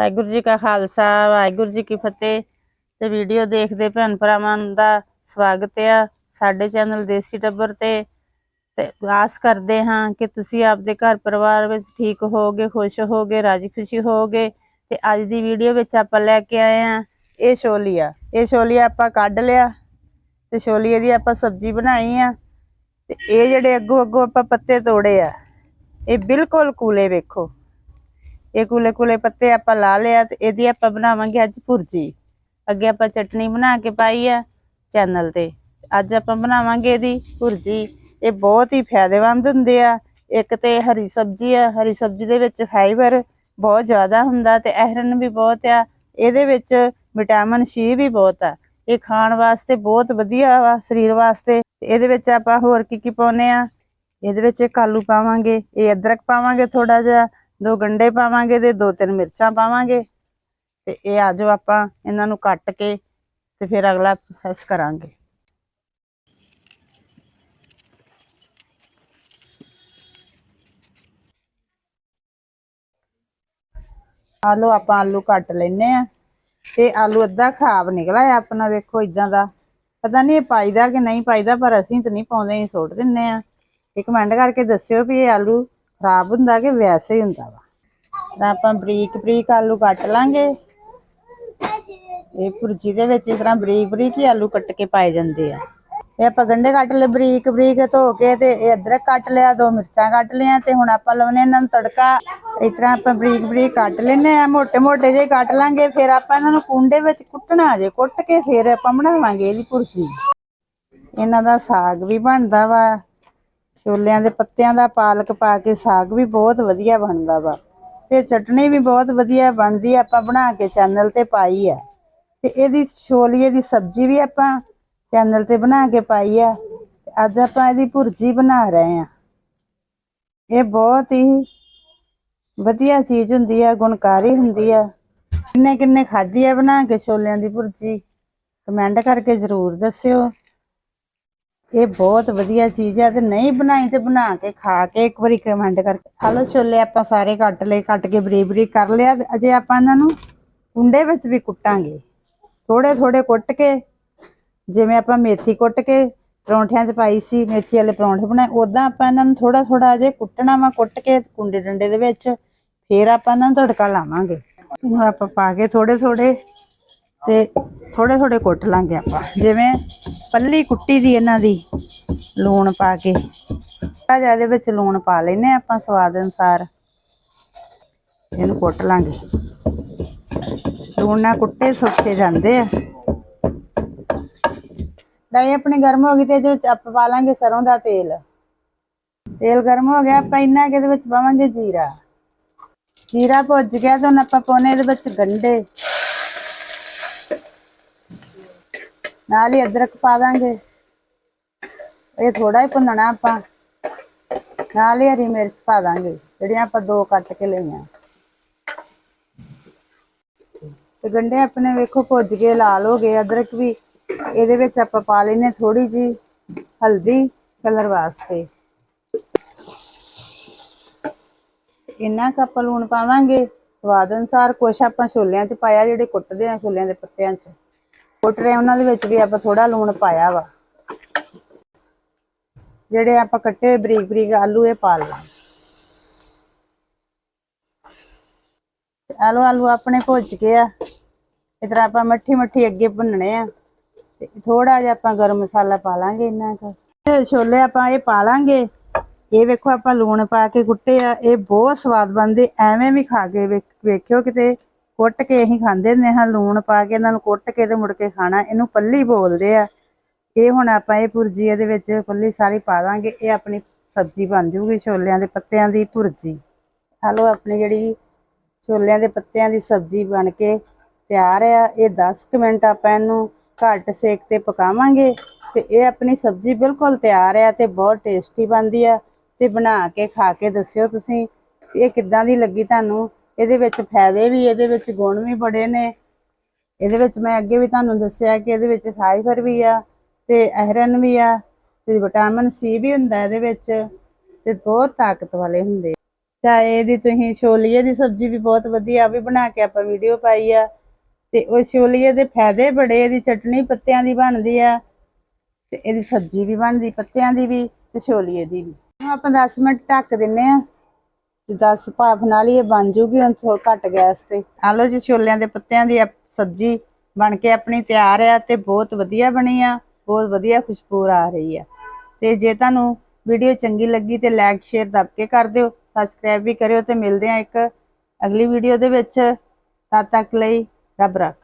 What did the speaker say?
ਵਾਹਿਗੁਰੂ ਜੀ ਕਾ ਖਾਲਸਾ, ਵਾਹਿਗੁਰੂ ਜੀ ਕੀ ਫਤਿਹ। ਤੇ ਵੀਡੀਓ ਦੇਖਦੇ ਭੈਣ ਭਰਾਵਾਂ ਦਾ ਸਵਾਗਤ ਆ ਸਾਡੇ ਚੈਨਲ ਦੇਸੀ ਟੱਬਰ ਤੇ। ਤੇ ਆਸ ਕਰਦੇ ਹਾਂ ਕਿ ਤੁਸੀਂ ਆਪਦੇ ਘਰ ਪਰਿਵਾਰ ਵਿੱਚ ਠੀਕ ਹੋਗੇ ਖੁਸ਼ ਹੋਗੇ ਰਾਜੀ ਖੁਸ਼ੀ ਹੋਗੇ ਤੇ ਅੱਜ ਦੀ ਵੀਡੀਓ ਵਿੱਚ ਆਪਾਂ ਲੈ ਕੇ ਆਏ ਆ ਇਹ ਛੋਲੀਆ। ਇਹ ਛੋਲੀਆ ਆਪਾਂ ਕੱਢ ਲਿਆ ਤੇ ਛੋਲੀਏ ਦੀ ਆਪਾਂ ਸਬਜ਼ੀ ਬਣਾਈ ਆ। ਤੇ ਇਹ ਜਿਹੜੇ ਅੱਗੋਂ ਅੱਗੋਂ ਆਪਾਂ ਪੱਤੇ ਤੋੜੇ ਆ, ਇਹ ਬਿਲਕੁਲ ਕੂਲੇ ਵੇਖੋ। ਇਹ ਕੂਲੇ ਕੂਲੇ ਪੱਤੇ ਆਪਾਂ ਲਾ ਲਿਆ ਤੇ ਇਹਦੀ ਆਪਾਂ ਬਣਾਵਾਂਗੇ ਅੱਜ ਭੁਰਜੀ। ਅੱਗੇ ਆਪਾਂ ਚਟਣੀ ਬਣਾ ਕੇ ਪਾਈ ਆ ਚੈਨਲ ਤੇ। ਅੱਜ ਆਪਾਂ ਬਣਾਵਾਂਗੇ ਇਹਦੀ ਭੁਰਜੀ। ਇਹ ਬਹੁਤ ਹੀ ਫਾਇਦੇਮੰਦ ਹੁੰਦੇ ਆ। ਇੱਕ ਤੇ ਹਰੀ ਸਬਜ਼ੀ ਆ, ਹਰੀ ਸਬਜ਼ੀ ਦੇ ਵਿੱਚ ਫਾਈਬਰ ਬਹੁਤ ਜ਼ਿਆਦਾ ਹੁੰਦਾ ਤੇ ਆਇਰਨ ਵੀ ਬਹੁਤ ਆ। ਇਹਦੇ ਵਿੱਚ ਵਿਟਾਮਿਨ ਸੀ ਵੀ ਬਹੁਤ ਆ। ਇਹ ਖਾਣ ਵਾਸਤੇ ਬਹੁਤ ਵਧੀਆ ਵਾ, ਸਰੀਰ ਵਾਸਤੇ। ਇਹਦੇ ਵਿੱਚ ਆਪਾਂ ਹੋਰ ਕੀ ਕੀ ਪਾਉਨੇ ਆ? ਇਹਦੇ ਵਿੱਚ ਇੱਕ ਆਲੂ ਪਾਵਾਂਗੇ, ਇਹ ਅਦਰਕ ਪਾਵਾਂਗੇ ਥੋੜਾ ਜਿਹਾ। ਦੋ ਗੰਡੇ ਪਾਵਾਂਗੇ ਤੇ ਦੋ ਤਿੰਨ ਮਿਰਚਾਂ ਪਾਵਾਂਗੇ ਤੇ ਇਹ ਆਜੋ ਆਪਾਂ ਇਹਨਾਂ ਨੂੰ ਕੱਟ ਕੇ ਤੇ ਫਿਰ ਅਗਲਾ ਪ੍ਰੋਸੈਸ ਕਰਾਂਗੇ। ਆਲੂ ਆਪਾਂ ਆਲੂ ਕੱਟ ਲੈਨੇ ਆ ਤੇ ਆਲੂ ਅੱਧਾ ਖਰਾਬ ਨਿਕਲਾ ਹੈ ਆਪਣਾ, ਵੇਖੋ ਇਦਾਂ ਦਾ। ਪਤਾ ਨਹੀਂ ਇਹ ਪਾਈਦਾ ਕਿ ਨਹੀਂ ਪਾਈਦਾ, ਪਰ ਅਸੀਂ ਤਾਂ ਨਹੀਂ ਪਾਉਂਦੇ ਹੀ ਸੁੱਟ ਦਿੰਨੇ ਆ ਇਹ ਕਮੈਂਟ ਕਰਕੇ ਦੱਸਿਓ ਵੀ ਇਹ ਆਲੂ ਖਰਾਬ ਹੁੰਦਾ ਕਿ ਵੈਸੇ ਹੀ ਹੁੰਦਾ ਵਾ। ਤਾਂ ਆਪਾਂ ਬਰੀਕ ਬਰੀਕ ਆਲੂ ਕੱਟ ਲਾਂਗੇ। ਇਹ ਭੁਰਜੀ ਦੇ ਵਿੱਚ ਇਸ ਤਰ੍ਹਾਂ ਬਰੀਕ ਬਰੀਕ ਹੀ ਆਲੂ ਕੱਟ ਕੇ ਪਾਏ ਜਾਂਦੇ ਆ। ਇਹ ਆਪਾਂ ਗੰਡੇ ਕੱਟ ਲਏ, ਬਰੀਕ ਬਰੀਕ ਧੋ ਕੇ ਤੇ ਇਹ ਅਦਰਕ ਕੱਟ ਲਿਆ, ਦੋ ਮਿਰਚਾਂ ਕੱਟ ਲਿਆ ਤੇ ਹੁਣ ਆਪਾਂ ਲਾਉਣੇ ਇਹਨਾਂ ਨੂੰ ਤੜਕਾ। ਇਸ ਤਰ੍ਹਾਂ ਆਪਾਂ ਬਰੀਕ ਬਰੀਕ ਕੱਟ ਲੈਨੇ ਆ ਮੋٹے ਮੋٹے ਜੇ ਕੱਟ ਲਾਂਗੇ, ਫਿਰ ਆਪਾਂ ਇਹਨਾਂ ਨੂੰ ਕੁੰਡੇ ਵਿੱਚ ਕੁੱਟਣਾ ਜੇ, ਕੁੱਟ ਕੇ ਫਿਰ ਆਪਾਂ ਬਣਾਵਾਂਗੇ ਇਹਦੀ ਭੁਰਜੀ। ਇਹਨਾਂ ਦਾ ਸਾਗ ਵੀ ਬਣਦਾ ਵਾ। ਛੋਲਿਆਂ ਦੇ ਪੱਤਿਆਂ ਦਾ ਪਾਲਕ ਪਾ ਕੇ ਸਾਗ ਵੀ ਬਹੁਤ ਵਧੀਆ ਬਣਦਾ ਵਾ। ਤੇ ਚਟਣੀ ਵੀ ਬਹੁਤ ਵਧੀਆ ਬਣਦੀ ਆ, ਆਪਾਂ ਬਣਾ ਕੇ ਚੈਨਲ ਤੇ ਪਾਈ ਆ। ਤੇ ਇਹਦੀ ਛੋਲੀਏ ਦੀ ਸਬਜ਼ੀ ਵੀ ਆਪਾਂ ਚੈਨਲ ਤੇ ਬਣਾ ਕੇ ਪਾਈ ਆ। ਅੱਜ ਆਪਾਂ ਇਹਦੀ ਭੁਰਜੀ ਬਣਾ ਰਹੇ ਆ। ਇਹ ਬਹੁਤ ਹੀ ਵਧੀਆ ਚੀਜ਼ ਹੁੰਦੀ ਆ, ਗੁਣਕਾਰੀ ਹੁੰਦੀ ਆ। ਕਿੰਨੇ ਕਿੰਨੇ ਖਾਧੀ ਆ ਬਣਾ ਕੇ ਛੋਲਿਆਂ ਦੀ ਭੁਰਜੀ? ਕਮੈਂਟ ਕਰਕੇ ਜ਼ਰੂਰ ਦੱਸਿਓ। ਇਹ ਬਹੁਤ ਵਧੀਆ ਚੀਜ਼ ਹੈ, ਤੇ ਨਹੀਂ ਬਣਾਈ ਤੇ ਬਣਾ ਕੇ ਖਾ ਕੇ ਇੱਕ ਵਾਰੀ ਕਮੈਂਟ ਕਰਕੇ। ਆਲੂ ਛੋਲੇ ਆਪਾਂ ਸਾਰੇ ਕੱਟ ਲਏ, ਕੱਟ ਕੇ ਬਰੀਕ ਬਰੀਕ ਕਰ ਲਿਆ, ਤੇ ਅਜੇ ਆਪਾਂ ਇਹਨਾਂ ਨੂੰ ਕੁੰਡੇ ਵਿੱਚ ਵੀ ਕੁੱਟਾਂਗੇ। ਥੋੜੇ ਥੋੜੇ ਕੁੱਟ ਕੇ, ਜਿਵੇਂ ਆਪਾਂ ਮੇਥੀ ਕੁੱਟ ਕੇ ਪਰੌਂਠਿਆਂ 'ਚ ਪਾਈ ਸੀ, ਮੇਥੀ ਵਾਲੇ ਪਰੌਂਠੇ ਬਣਾਏ ਉਦਾਂ ਆਪਾਂ ਇਹਨਾਂ ਨੂੰ ਥੋੜਾ ਥੋੜਾ ਅਜੇ ਕੁੱਟਣਾ ਵਾ ਕੁੱਟ ਕੇ ਕੁੰਡੇ ਡੰਡੇ ਦੇ ਵਿੱਚ, ਫੇਰ ਆਪਾਂ ਇਹਨਾਂ ਨੂੰ ਤੜਕਾ ਲਾਵਾਂਗੇ। ਹੁਣ ਆਪਾਂ ਪਾ ਕੇ ਥੋੜੇ ਥੋੜੇ ਤੇ ਥੋੜੇ ਥੋੜੇ ਕੁੱਟ ਲਾਂਗੇ ਆਪਾਂ, ਜਿਵੇਂ ਪੱਲੀ ਕੁੱਟੀ ਦੀ ਇਹਨਾਂ ਦੀ, ਲੂਣ ਪਾ ਕੇ। ਥੋੜਾ ਜਿਹਾ ਇਹਦੇ ਵਿੱਚ ਲੂਣ ਪਾ ਲੈਨੇ ਆਪਾਂ ਸਵਾਦ ਅਨੁਸਾਰ। ਇਹਨੂੰ ਕੁੱਟ ਲਾਂਗੇ। ਲੂਣ ਨਾਲ ਕੁੱਟੇ ਸੁੱਕੇ ਜਾਂਦੇ ਆ। ਡਾਈ ਆਪਣੀ ਗਰਮ ਹੋ ਗਈ ਤੇ ਇਹਦੇ ਵਿੱਚ ਆਪਾਂ ਪਾ ਲਾਂਗੇ ਸਰੋਂ ਦਾ ਤੇਲ। ਤੇਲ ਗਰਮ ਹੋ ਗਿਆ, ਆਪਾਂ ਇਹਨਾਂ ਕਿ ਇਹਦੇ ਵਿੱਚ ਪਾਵਾਂਗੇ ਜੀਰਾ। ਜੀਰਾ ਭੁੱਜ ਗਿਆ ਤਾਂ ਹੁਣ ਆਪਾਂ ਪਾਉਣੇ ਇਹਦੇ ਵਿੱਚ ਗੰਢੇ ਨਾਲ ਹੀ ਅਦਰਕ ਪਾ ਦਾਂਗੇ। ਇਹ ਥੋੜਾ ਹੀ ਭੁੰਨਣਾ ਆਪਾਂ। ਨਾਲ ਹੀ ਹਰੀ ਮਿਰਚ ਪਾ ਦਾਂਗੇ, ਜਿਹੜੀਆਂ ਆਪਾਂ ਦੋ ਕੱਟ ਕੇ ਲਈਆਂ। ਤੇ ਗੰਡੇ ਆਪਣੇ ਵੇਖੋ ਭੁੱਜ ਗਏ, ਲਾਲ ਹੋ ਗਏ। ਅਦਰਕ ਵੀ ਇਹਦੇ ਵਿੱਚ ਆਪਾਂ ਪਾ ਲੈਨੇ ਥੋੜੀ ਜੀ ਹਲਦੀ ਕਲਰ ਵਾਸਤੇ। ਇੰਨਾ ਕੁ ਆਪਾਂ ਲੂਣ ਪਾਵਾਂਗੇ। ਸਵਾਦ ਅਨੁਸਾਰ ਕੁਛ ਆਪਾਂ ਛੋਲਿਆਂ 'ਚ ਪਾਇਆ, ਜਿਹੜੇ ਕੁੱਟਦੇ ਆ ਛੋਲਿਆਂ ਦੇ ਪੱਤਿਆਂ 'ਚ। ਕੁੱਟ ਰਹੇ ਉਹਨਾਂ ਦੇ ਵਿੱਚ ਵੀ ਆਪਾਂ ਥੋੜਾ ਲੂਣ ਪਾਇਆ ਵਾ। ਜਿਹੜੇ ਆਪਾਂ ਕੱਟੇ ਹੋਏ ਬਰੀਕ ਬਰੀਕ ਆਲੂ ਇਹ ਪਾ ਲਾਂ ਆਲੂ ਆਲੂ ਆਪਣੇ ਭੁੱਜ ਗਏ ਆ। ਇਸ ਤਰ੍ਹਾਂ ਆਪਾਂ ਮੱਠੀ ਮੱਠੀ ਅੱਗੇ ਭੁੰਨਣੇ ਆ। ਤੇ ਥੋੜਾ ਜਿਹਾ ਆਪਾਂ ਗਰਮ ਮਸਾਲਾ ਪਾ ਲਾਂਗੇ ਇਹਨਾਂ ਕੁ। ਤੇ ਛੋਲੇ ਆਪਾਂ ਇਹ ਪਾ ਲਾਂਗੇ। ਇਹ ਵੇਖੋ ਆਪਾਂ ਲੂਣ ਪਾ ਕੇ ਕੁੱਟੇ ਆ। ਇਹ ਬਹੁਤ ਸਵਾਦ ਬਣਦੇ, ਐਵੇਂ ਵੀ ਖਾ ਕੇ ਵੇਖ- ਵੇਖਿਓ ਕਿਤੇ। ਕੁੱਟ ਕੇ ਅਸੀਂ ਖਾਂਦੇ ਨੇ ਹਾਂ, ਲੂਣ ਪਾ ਕੇ ਇਹਨਾਂ ਨੂੰ ਕੁੱਟ ਕੇ ਤੇ ਮੁੜ ਕੇ ਖਾਣਾ, ਇਹਨੂੰ ਪੱਲੀ ਬੋਲਦੇ ਆ। ਇਹ ਹੁਣ ਆਪਾਂ ਇਹ ਭੁਰਜੀ ਇਹਦੇ ਵਿੱਚ ਪੱਲੀ ਸਾਰੀ ਪਾ ਦਾਂਗੇ, ਇਹ ਆਪਣੀ ਸਬਜ਼ੀ ਬਣ ਜੂਗੀ ਛੋਲਿਆਂ ਦੇ ਪੱਤਿਆਂ ਦੀ ਭੁਰਜੀ। ਹਲੋ ਆਪਣੀ ਜਿਹੜੀ ਛੋਲਿਆਂ ਦੇ ਪੱਤਿਆਂ ਦੀ ਸਬਜ਼ੀ ਬਣ ਕੇ ਤਿਆਰ ਆ। ਇਹ 10 ਕੁ ਮਿੰਟ ਆਪਾਂ ਇਹਨੂੰ ਘੱਟ ਸੇਕ ਤੇ ਪਕਾਵਾਂਗੇ ਤੇ ਇਹ ਆਪਣੀ ਸਬਜ਼ੀ ਬਿਲਕੁਲ ਤਿਆਰ ਆ ਤੇ ਬਹੁਤ ਟੇਸਟੀ ਬਣਦੀ ਆ। ਤੇ ਬਣਾ ਕੇ ਖਾ ਕੇ ਦੱਸਿਓ ਤੁਸੀਂ, ਇਹ ਕਿੱਦਾਂ ਦੀ ਲੱਗੀ ਤੁਹਾਨੂੰ? ਇਹਦੇ ਵਿੱਚ ਫਾਇਦੇ ਵੀ, ਇਹਦੇ ਵਿੱਚ ਗੁਣ ਵੀ ਬੜੇ ਨੇ। ਇਹਦੇ ਵਿੱਚ ਮੈਂ ਅੱਗੇ ਵੀ ਤੁਹਾਨੂੰ ਦੱਸਿਆ ਕਿ ਇਹਦੇ ਵਿੱਚ ਫਾਈਬਰ ਵੀ ਆ ਤੇ ਆਇਰਨ ਵੀ ਆ ਤੇ ਵਿਟਾਮਿਨ ਸੀ ਵੀ ਹੁੰਦਾ ਇਹਦੇ ਵਿੱਚ ਤੇ ਬਹੁਤ ਤਾਕਤ ਵਾਲੇ ਹੁੰਦੇ। ਚਾਹੇ ਇਹਦੀ ਤੁਸੀਂ ਛੋਲੀਏ ਦੀ ਸਬਜ਼ੀ ਵੀ ਬਹੁਤ ਵਧੀਆ ਉਹ ਵੀ ਬਣਾ ਕੇ ਆਪਾਂ ਵੀਡੀਓ ਪਾਈ ਆ ਤੇ ਉਹ ਛੋਲੀਏ ਦੇ ਫਾਇਦੇ ਬੜੇ, ਇਹਦੀ ਚਟਣੀ ਪੱਤਿਆਂ ਦੀ ਬਣਦੀ ਆ ਤੇ ਇਹਦੀ ਸਬਜ਼ੀ ਵੀ ਬਣਦੀ ਪੱਤਿਆਂ ਦੀ ਵੀ ਤੇ ਛੋਲੀਏ ਦੀ ਵੀ। ਹੁਣ ਆਪਾਂ 10 ਮਿੰਟ ਢੱਕ ਦਿੰਨੇ ਆ। ਤੇ 10 ਭਾਫ ਨਾਲ ਹੀ ਇਹ ਬਣ ਜੂਗੀ, ਹੁਣ ਥੋੜਾ ਘੱਟ ਗੈਸ ਤੇ। ਆ ਲਓ ਜੀ, ਛੋਲਿਆਂ ਦੇ ਪੱਤਿਆਂ ਦੀ ਆਪ- ਸਬਜ਼ੀ ਬਣ ਕੇ ਆਪਣੀ ਤਿਆਰ ਆ ਤੇ ਬਹੁਤ ਵਧੀਆ ਬਣੀ ਆ, ਬਹੁਤ ਵਧੀਆ ਖੁਸ਼ਬੂ ਆ ਰਹੀ ਆ। ਤੇ ਜੇ ਤੁਹਾਨੂੰ ਵੀਡੀਓ ਚੰਗੀ ਲੱਗੀ ਤੇ ਲਾਈਕ, ਸ਼ੇਅਰ ਦੱਬ ਕੇ ਕਰ ਦਿਓ, ਸਬਸਕ੍ਰਾਈਬ ਵੀ ਕਰਿਓ ਤੇ ਮਿਲਦੇ ਆ ਇੱਕ ਅਗਲੀ ਵੀਡੀਓ ਦੇ ਵਿੱਚ। ਤਦ ਤੱਕ ਲਈ ਰੱਬ ਰੱਖ।